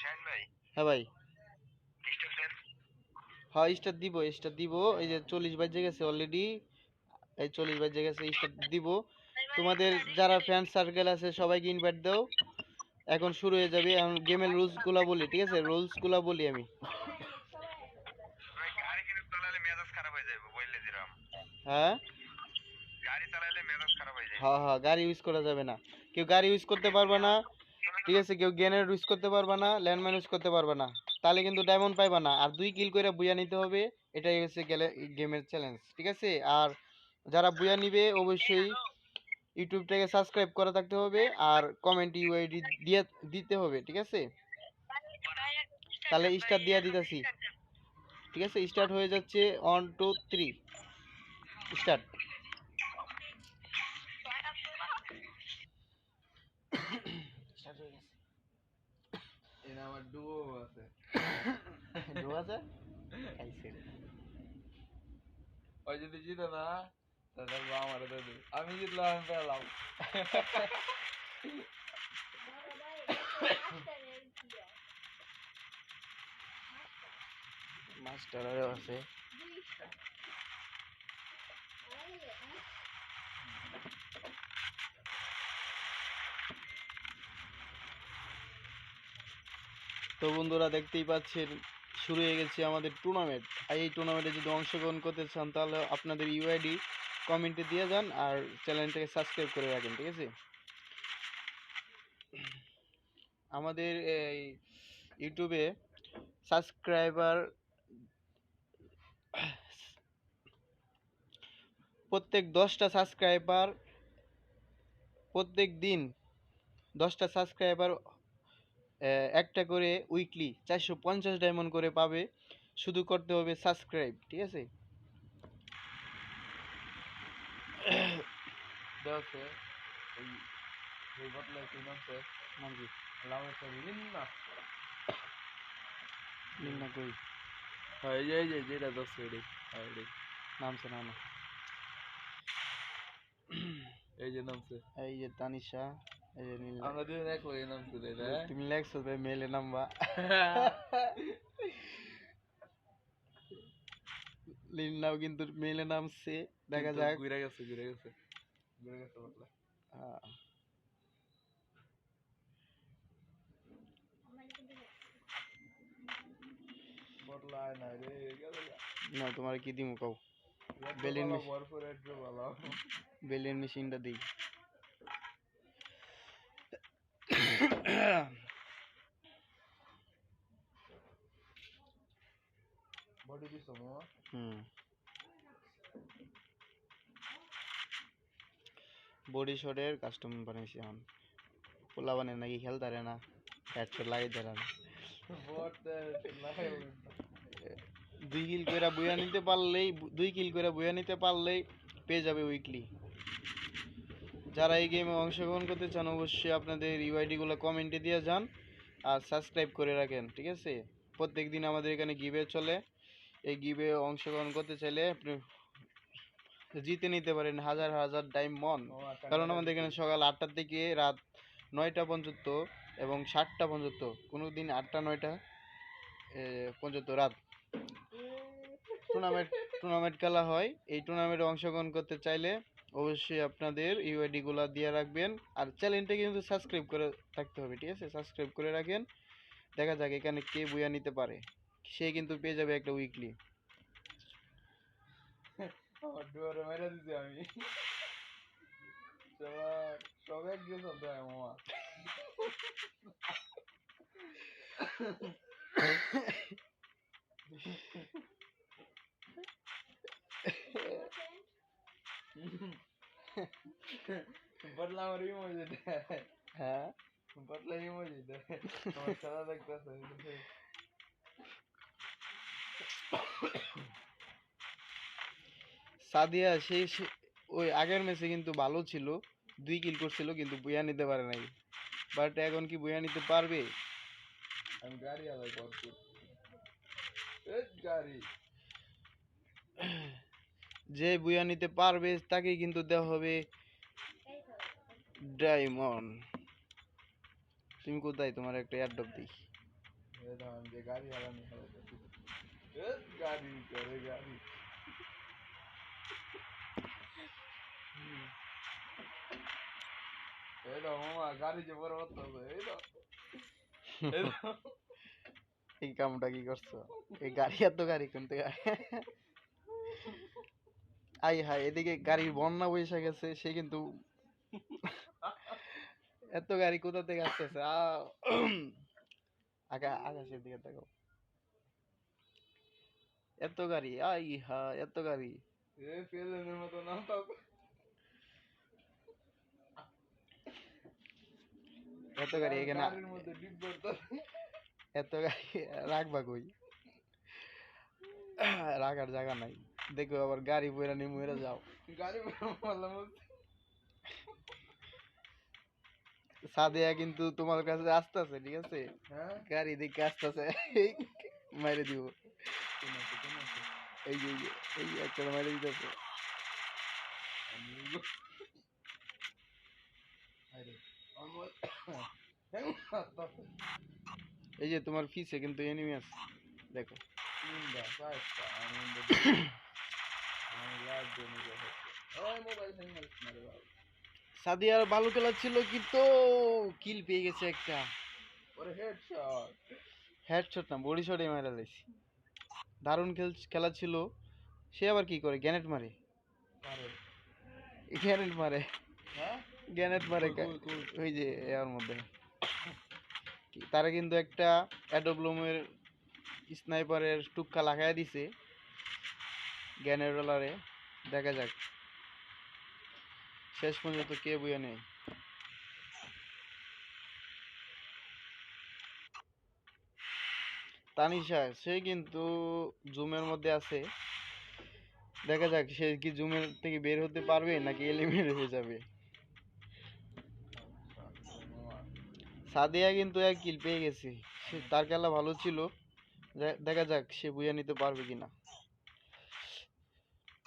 শাহিন ভাই? হ্যাঁ ভাই। হ্যাঁ স্টার দিব স্টার দিব। এই যে চল্লিশ বাজে গেছে অলরেডি এই চল্লিশ বাজে গেছে স্টার দিব। তোমাদের যারা ফ্যান সার্কেল আছে সবাইকে ইনভাইট দাও। এখন শুরু হয়ে যাবে। এখন গেমের রুলসগুলো বলি ঠিক আছে? রুলসগুলো বলি আমি। হয়ে হ্যাঁ? হ্যাঁ গাড়ি ইউজ করা যাবে না। কেউ গাড়ি ইউজ করতে পারবে না। ঠিক আছে, কেউ গেনের ইউজ করতে পারবে না ল্যান্ডম্যান ইউজ করতে পারবে না। তাহলে কিন্তু ডায়মন্ড পাইবা না। আর দুই কিল করে বুয়া নিতে হবে, এটাই হচ্ছে গেলে গেমের চ্যালেঞ্জ ঠিক আছে? আর যারা বুয়া নিবে, অবশ্যই ইউটিউবটাকে সাবস্ক্রাইব করা থাকতে হবে, আর কমেন্ট ইউআইডি দিয়ে, দিতে হবে, ঠিক আছে? তাহলে স্টার্ট দিয়ে দিতেছি। ঠিক আছে স্টার্ট হয়ে যাচ্ছে ওয়ান টু থ্রি স্টার্ট হয়ে গেছে এনে আমার ডুবো আছে ডো আছে খাইছে রে। ওই যদি জিতো না তাহলে বউ আমার দেবে আমি জিতলাম আমি পেলাম মাস্টারেরও আছে তো বন্ধুরা দেখতেই পাচ্ছেন, শুরু হয়ে গেছে আমাদের টুর্নামেন্ট আর এই টুর্নামেন্টে যদি অংশগ্রহণ করতে চান, তাহলে আপনাদের ইউআইডি কমেন্টে দিয়ে যান আর চ্যানেলটাকে সাবস্ক্রাইব করে রাখেন, ঠিক আছে? আমাদের এই ইউটিউবে সাবস্ক্রাইবার প্রত্যেক দশটা সাবস্ক্রাইবার প্রত্যেক দিন দশটা সাবস্ক্রাইবার একটা করে উইকলি চারশো পঞ্চাশ ডায়মন্ড করে পাবে। শুধু করতে হবে সাবস্ক্রাইব ঠিক আছে? নামছে না এই যে নামছে এই যে নামছে এই যে তানিশা। আমরা দুজন এক লগে নামছে রে রে তুমি লেখছো তো মেলে নাম্বা। লিনাও কিন্তু মেলে নামছে দেখা যাক। ঘুরে গেছে ঘুরে গেছে। ঘুরে গেছে হ্যাঁ। না না তোমার কি দিমু কও। বেলুন মেশিনটা দিই। বডি দিছো মো হুম। বডি শটের কাস্টম বানাইছি এখন। পোলা বানে নাকি খেল খেলতারে না হেডশট লাগাই তারা না। দুই কিল করে বইয়া নিতে পারলেই দুই কিল করে বইয়া নিতে পারলেই পেয়ে যাবে উইকলি যারা এই গেমে অংশগ্রহণ করতে চান অবশ্যই আপনাদের ইউআইডি গুলো কমেন্টে দিয়ে যান আর সাবস্ক্রাইব করে রাখেন ঠিক আছে? প্রত্যেক দিন আমাদের এখানে গিবে চলে। এই গিবে অংশগ্রহণ করতে চাইলে আপনি জিতে নিতে পারেন হাজার হাজার ডায়মন্ড কারণ আমাদের এখানে সকাল আটটা থেকে রাত নয়টা পর্যন্ত এবং সাতটা পর্যন্ত কোনো দিন আটটা নয়টা পর্যন্ত রাত। টুর্নামেন্ট টুর্নামেন্ট খেলা হয়। এই টুর্নামেন্টে অংশগ্রহণ করতে চাইলে অবশ্যই আপনাদের ইউআইডি গুলা দিয়ে রাখবেন। আর চ্যানেলটা কিন্তু সাবস্ক্রাইব করে থাকতে হবে ঠিক আছে? সাবস্ক্রাইব করে রাখেন। দেখা যাক এখানে কে বইয়া নিতে পারে। সে কিন্তু পেয়ে যাবে একটা উইকলি আমি। সবাই সব এক গেছ দেয় মামা। বদলা আমার ইমোজি দেয় হ্যাঁ বদলা ইমোজি দেয় আমার খেলা দেখতেছে সাদিয়া সেই ওই আগের ম্যাচে কিন্তু ভালো ছিল। দুই কিল করছিল কিন্তু বইয়া নিতে পারে নাই। বাট এখন কি বইয়া নিতে পারবে? আমি গাড়ি আলাই করছি। এই গাড়ি। যে বইয়া নিতে পারবে তাকে কিন্তু দেওয়া হবে ডায়মন্ড। তুমি কোথায়? তোমার একটা এয়ারড্রপ দিই। এই গাড়ি গাড়ি গাড়ি কামটা কি করছ? এই গাড়ি এত গাড়ি কিনতে আই হাই এদিকে গাড়ির বন্যা বৈশা গেছে সে কিন্তু এত গাড়ি কোথা থেকে আসতেছে? আগা আকাশের দিকে দেখো এত গাড়ি আই হা এত গাড়ি। মতো না এত গাড়ি এখানে এত গাড়ি রাখবা কই? রাখার জায়গা নাই। দেখো আবার গাড়ি বইরা নিয়ে মরে যাও। গাড়ি বললাম সাদিয়া কিন্তু তোমার কাছে আসতেছে ঠিক আছে? হ্যাঁ? গাড়ি দিকে আসতেছে মাইরে দিব। এই যে এই একটা মাইরে দিতেছে। এই যে তোমার পিছে কিন্তু এনিমি আছে। দেখো। সাদিয়ার ভালো খেলা ছিল কিন্তু কিল পেয়ে গেছে একটা। হেডশট না বডি শটে মারা লাইছি দারুণ খেল খেলা ছিল। সে আবার কি করে? গ্যানেট মারে? গ্যানেট মারে। হ্যাঁ? গ্যানেট মারে কই? ওই যে এর মধ্যে। তারা কিন্তু একটা অ্যাডোব্লুমের স্নাইপারের টুক্কা লাগাই দিছে। জ্ঞানের ডলারে দেখা যাক। শেষ পর্যন্ত কে বইয়া নেই তানিশা, সে কিন্তু জুমের মধ্যে আছে। দেখা যাক, সে কি জুমের থেকে বের হতে পারবে নাকি এলিমিনেট হয়ে যাবে? সাদিয়া কিন্তু এক কিল পেয়ে গেছে। সে তার খেলা ভালো ছিল। দেখা যাক, সে বুঝে নিতে পারবে কিনা।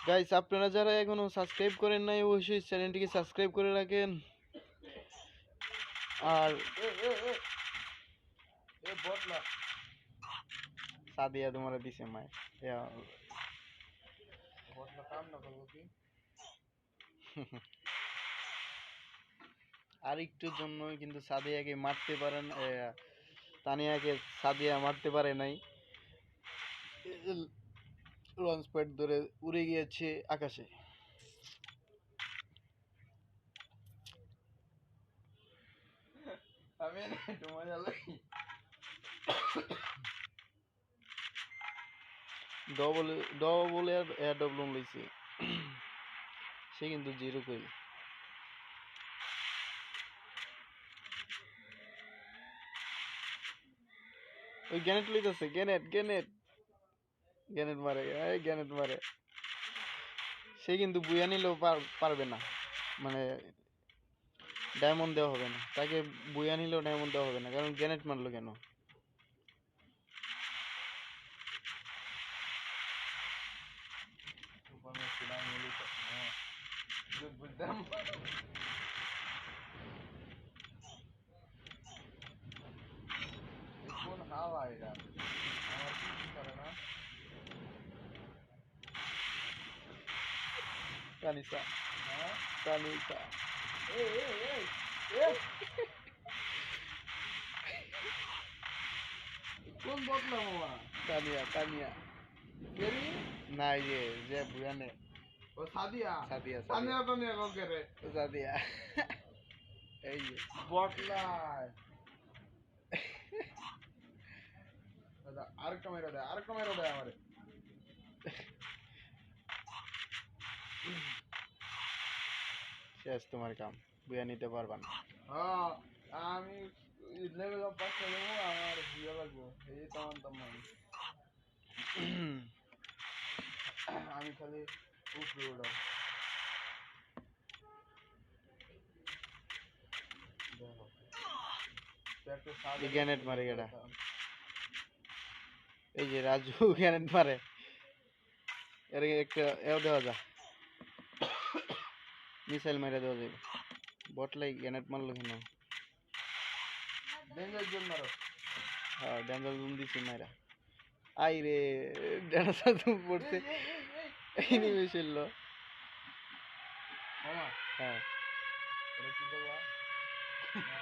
গাইস আপনারা যারা এখনও সাবস্ক্রাইব করেন নাই, অবশ্যই চ্যানেলটিকে সাবস্ক্রাইব করে রাখেন। আর সাদিয়া তোমার দিছে মায় আর একটুর জন্য কিন্তু সাদিয়াকে মারতে পারেন তানিয়াকে সাদিয়া মারতে পারে নাই। লঞ্চ প্যাড ধরে উড়ে গিয়েছে আকাশে। আমি একটু মজা লাগি ডবল ডবল এর এয়ার ডবলন লইছে। সে কিন্তু জিরো কইল। ওই গ্যানেট লইতেছে। গ্যানেট গ্যানেট গ্যানেট মারে, এই গ্যানেট মারে। সে কিন্তু বুয়া নিলেও পার- পারবে না। মানে ডায়মন্ড দেওয়া হবে না। তাকে বুয়া নিলেও ডায়মন্ড দেওয়া হবে না, কারণ গ্যানেট মারলো কেন? সুপার ম্যাচ ছিল আমি মিলি তো হ্যাঁ দুধ বুঝতাম কোন হাওয়া এটা আমার কিছু করে না তানিসা এই এই এই এই কোন বদলা মামা তানিয়া তানিয়া কেরি না এই যে বুয়ানে ও সাদিয়া সাদিয়া সাদিয়া সাদিয়া তো নিয়ে কল করে সাদিয়া এই যে বটলাই দাদা আরেকটা মেরে দেয় আরেকটা মেরে দেয় আমারে শেষ তোমার কাম বুয়া নিতে পারবা না হ্যাঁ আমি লেভেল আপ পাঁচটা দেবো আমার ভিডিও লাগবো এই তো আমার দাম আমি আমি খালি উপরে উঠাও দেখো একটা সাদা এই গ্যানেট মারে গেডা। এই যে রাজু গ্যানেট মারে এর একটা এও দেওয়া যা মিসাইল মেরে দেওয়া যাবে বটলাই গ্যানেট মারলো কেন? ডেঞ্জার জোন মারো। হ্যাঁ ড্যাঞ্জার জুম দিছি মাইরা। আই রে ড্যাঞ্জার জুম পড়ছে। এনিমে ছিল মামা হ্যাঁ। এটা কি হ্যাঁ?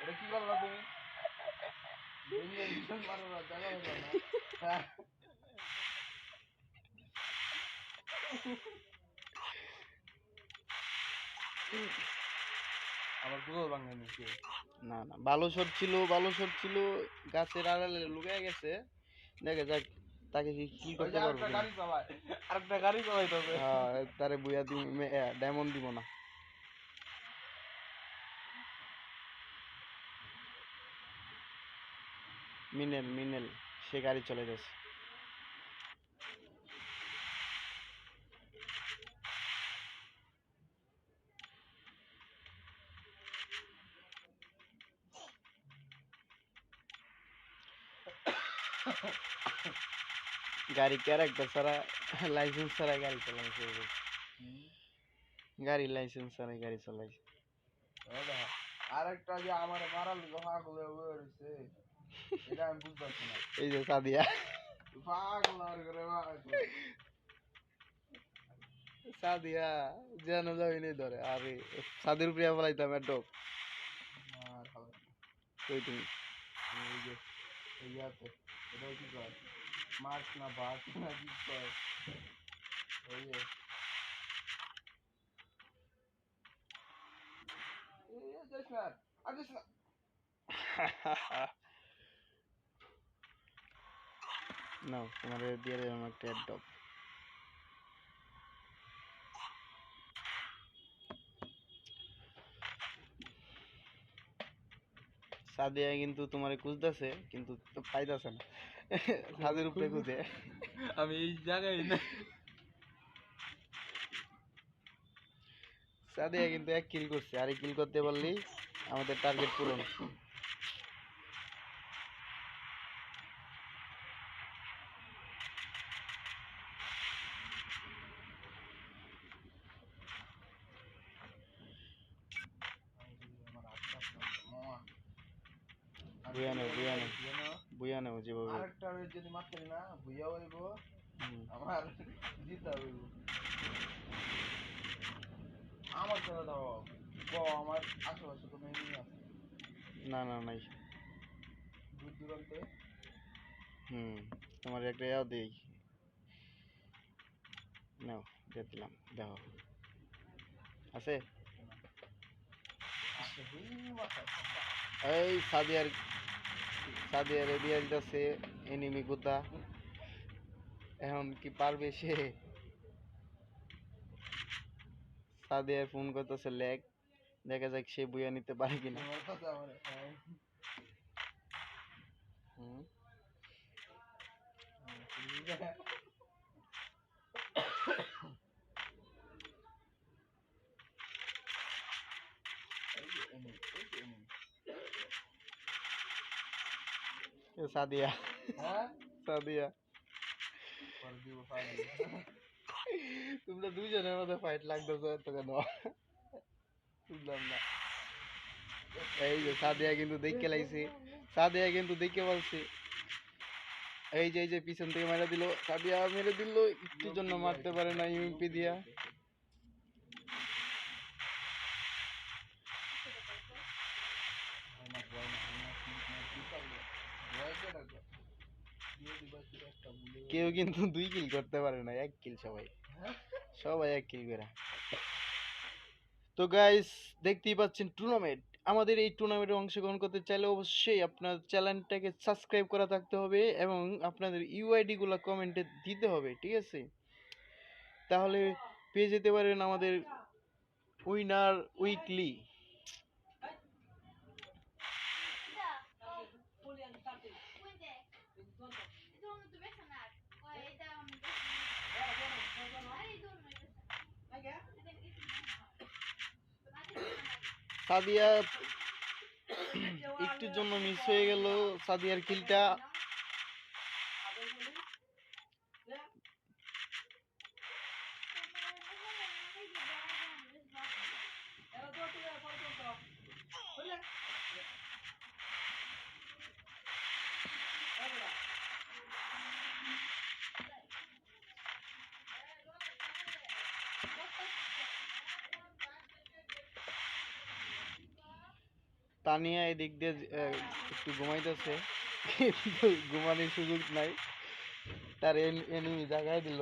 এটা কি করলা তুমি? দুনিয়া ভীষণ মারো না দেখা হলো না হ্যাঁ। আবার না না ভালো শট ছিল ভালো শট ছিল গাছের আড়ালে লুকায় গেছে। দেখে যাক তাকে কি কি করতে পারব গাড়ি চালায় আরেকটা গাড়ি চালাইতে হবে হ্যাঁ তারে বুয়া দিব ডায়মন্ড দিব না। মিনেল মিনেল সে গাড়ি চলে গেছে। গাড়ি ক্যারেক্টার ছাড়া লাইসেন্স ছাড়া গাড়ি চালানো শুরু করছে গাড়ি লাইসেন্স ছাড়াই গাড়ি চালাইছে আরেকটা যে আমার মারার লিগে পাগল হয়ে বয়ে রয়েছে এটা আমি বুঝতে পারছি না এই যে সাদিয়া পাগল আর করে পাগল সাদিয়া যেন যাবি নেই ধরে আরে সাদের প্রিয়া ফলাইতাম এডক আর হবে না। কই তুমি এই যে এই ইয়াতে এটা কি কয় মার্চ না বাস না কি কয় ওই যে এই, এই, যাস না আর যাস না নাও তোমার দিয়ে দিলাম একটা এডক সাদিয়া কিন্তু তোমার খুঁজতেছে কিন্তু তো পাইতাছে না ছাদের উপরে খুঁজে। আমি এই জায়গায় না। সাদিয়া কিন্তু এক কিল করছে আর কিল করতে পারলেই আমাদের টার্গেট পূরণ বুয়া নেও বুয়া নেও বুয়া নেও যেভাবে আরেকটা যদি মারতে না ভুইয়া হইব। আমার জিতা হইব। আমার চলে দাও ক আমার আশেপাশে কোনো এমনি আছে? না না নাই। দূর দূরান্তে? হুম তোমার একটা ইয়াও দিই। নাও দিয়ে দিলাম দেখো। আছে? মাথা। এই সাদিয়ার সাদিয়ার আরেবিয়া দিতেছে এনিমি কোথা এখন কি পারবে সে? সাদিয়ার ফোন করতেছে লেগ দেখা যাক সে বুয়া নিতে পারে কিনা। হুম এই যে enemy, এই যে enemy। এ সাদিয়া হ্যাঁ সাদিয়া পরে দিব ফাইনাল তোমরা দুইজনের মধ্যে ফাইট লাগতেছে তো কেন বুঝলাম না এই যে সাদিয়া কিন্তু দেখে লাইছে সাদিয়া কিন্তু দেখে বলছে এই যে এই যে পিছন থেকে মেরে দিল সাদিয়া মেরে দিল একটু জন্য মারতে পারে না ইউএমপি দিয়া আমার ভয় না আমার কি পারবে ভয় কে ডাকবে দিয়ে দিবা কি একটা ভুলে কেউ কিন্তু দুই কিল করতে পারে না এক কিল সবাই। হ্যাঁ? সবাই এক কিল করে। তো গাইস দেখতেই পাচ্ছেন টুর্নামেন্ট আমাদের এই টুর্নামেন্টে অংশগ্রহণ করতে চাইলে অবশ্যই আপনার চ্যানেলটাকে সাবস্ক্রাইব করা থাকতে হবে এবং আপনাদের ইউআইডি গুলো কমেন্টে দিতে হবে ঠিক আছে? তাহলে পেয়ে যেতে পারেন আমাদের উইনার উইকলি সাদিয়া একটুর জন্য মিস হয়ে গেল সাদিয়ার কিলটা তানিয়া এদিক দিয়ে একটু ঘুমাইতেছে, কিন্তু ঘুমানোর সুযোগ নাই। তার এনিমি জায়গায় দিল।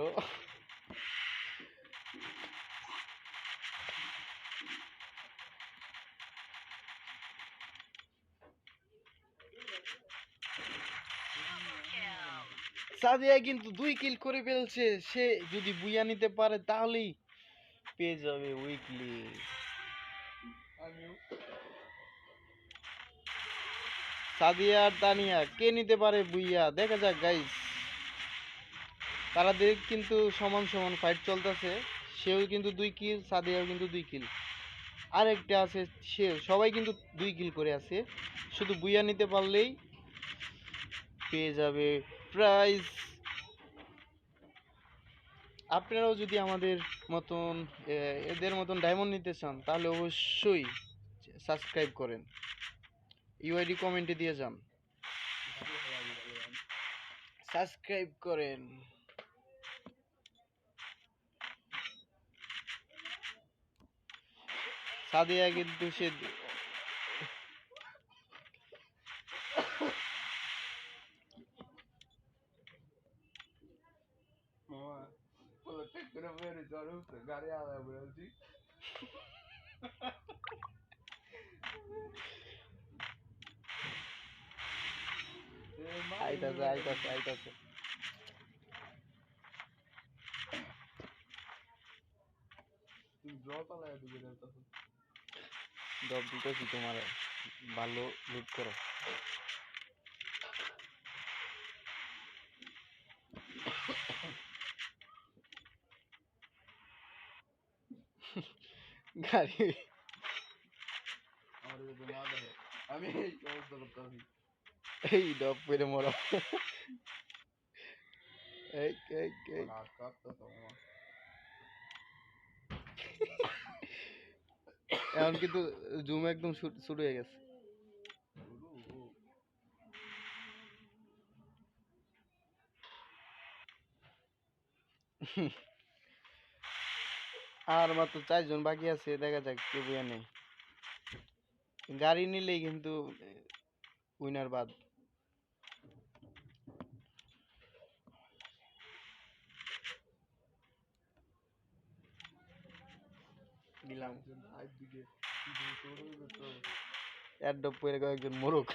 সাদিয়া কিন্তু দুই কিল করে ফেলছে। সে যদি বুইয়া নিতে পারে, তাহলেই পেয়ে যাবে উইকলি সাদিয়া আর তানিয়া, কে নিতে পারে বুইয়া? দেখা যাক গাইস তাদের কিন্তু সমান সমান ফাইট চলতেছে। সেও কিন্তু দুই কিল সাদিয়াও কিন্তু দুই কিল আরেকটা আছে, সে সবাই কিন্তু দুই কিল করে আছে। শুধু বুইয়া নিতে পারলেই পেয়ে যাবে প্রাইজ আপনারাও যদি আমাদের মতন এদের মতন ডায়মন্ড নিতে চান, তাহলে অবশ্যই সাবস্ক্রাইব করেন। ইউআইডি কমেন্টে দিয়ে যান। সাবস্ক্রাইব করেন। সাদিয়া কিন্তু সে গাড়ি আলাদা বলছি আইতাছে আইতাছে আইতাছে। দিতেছি তোমার। ভালো লুট করো। গাড়ি। আমি এই এই ডব করে মরো এই এই এই এখন কিন্তু জুম একদম শুট- শুরু হয়ে গেছে আর মাত্র চারজন বাকি আছে দেখা যাক কে বুয়া নেই গাড়ি নিলেই কিন্তু উইনার বাদ দিলাম। একজন সাইড দিকে কি বলছে ওরে ওরে তো। অ্যাডপ করে কয়েকজন মোরক।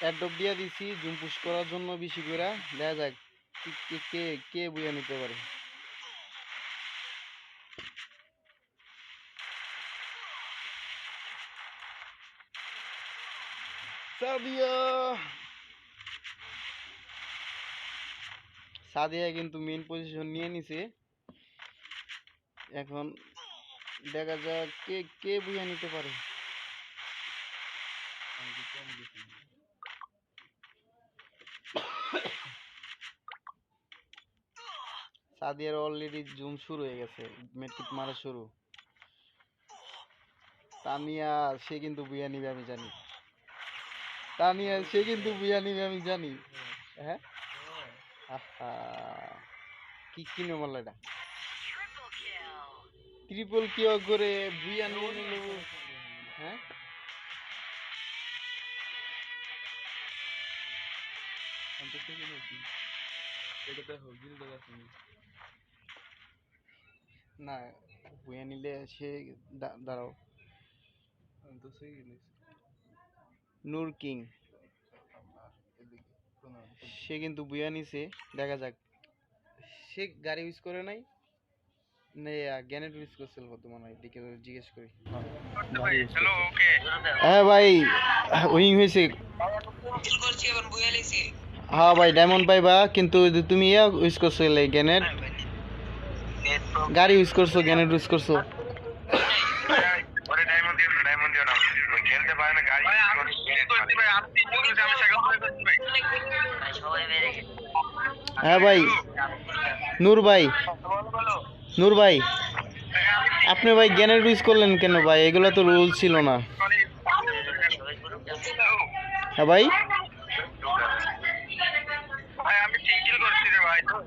অ্যাডপ দিয়ে দিছি জুম পুশ করার জন্য বেশি করে দেখা যাক কে- কে কে বুয়া নিতে পারে? সাদিয়া। কিন্তু মেন পজিশন নিয়ে নিছে। এখন দেখা যাক কে কে বুয়া নিতে পারে। সাদিয়ার অলরেডি জুম শুরু হয়ে গেছে মেট্রিক মারা শুরু। তানিয়া, সে কিন্তু বুয়া নিবে, আমি জানি। তানিয়া সে কিন্তু বুয়া নিবে আমি জানি। হ্যাঁ? আহা কি কিনে মারলো এটা? ট্রিপল কিও করে বুয়া নিয়ে নিল হ্যাঁ? তো না বুয়া নিলে সে দাঁড়াও। তো সেই নূর কিং। সে কিন্তু বুয়া নিছে দেখা যাক। সে গাড়ি ইউজ করে নাই না গ্যানেট ইউজ করছিল হয়তো মনে হয় দেখে জিজ্ঞেস করি। হ্যাঁ ভাই উইং হয়েছে হ্যাঁ ভাই ডায়মন্ড পাইবা কিন্তু যদি তুমি ইয়া ইউজ করছ গ্যানেট গাড়ি ইউজ করছ গ্যানেট ইউজ করছ ওরে ডায়মন্ড দিও না ডায়মন্ড দিও না ওই খেলতে পারে না গাড়ি করতে ভাই আপনি বলুন আমি সাইকেল করে করতে ভাই হ্যাঁ ভাই। নূর ভাই। নূর ভাই আপনি ভাই গ্যানেট ইউজ করলেন কেন ভাই? এগুলো তো রুল ছিল না। হ্যাঁ ভাই।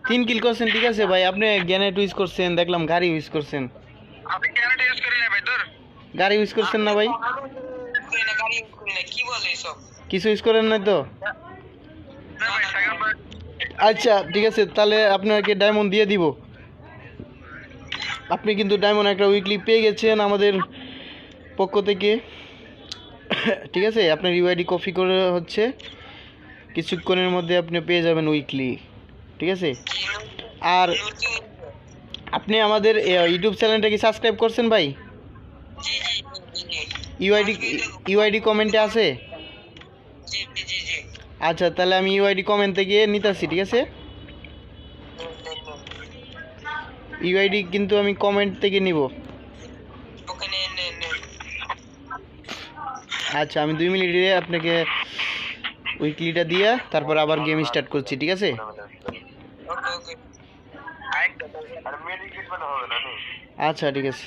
তিন কিল করছেন ঠিক আছে ভাই। আপনি গ্যানেট ইউজ করছেন দেখলাম গাড়ি ইউজ করছেন। গাড়ি ইউজ করছেন না ভাই। কিছু ইউজ করেন না তো না ভাই সাইকেল ভাই আচ্ছা ঠিক আছে তাহলে আপনাকে ডায়মন্ড দিয়ে দিব। আপনি কিন্তু ডায়মন্ড একটা উইকলি পেয়ে গেছেন আমাদের পক্ষ থেকে। ঠিক আছে আপনার ইউআইডি কপি করে হচ্ছে কিছুক্ষণের মধ্যে আপনি পেয়ে যাবেন উইকলি ঠিক আছে? আর আপনি আমাদের ইউটিউব চ্যানেলটা কি সাবস্ক্রাইব করছেন ভাই? ইউআইডি ইউআইডি কমেন্টে আছে? আচ্ছা তাহলে আমি ইউআইডি কমেন্ট থেকে নিতেছি ঠিক আছে? ইউআইডি কিন্তু আমি কমেন্ট থেকে নিব। আচ্ছা আমি দুই মিনিটে আপনাকে উইকলিটা দিয়ে তারপর আবার গেম স্টার্ট করছি ঠিক আছে? ওকে ওকে। আর মেডিকেট হবে না নি। আচ্ছা ঠিক আছে।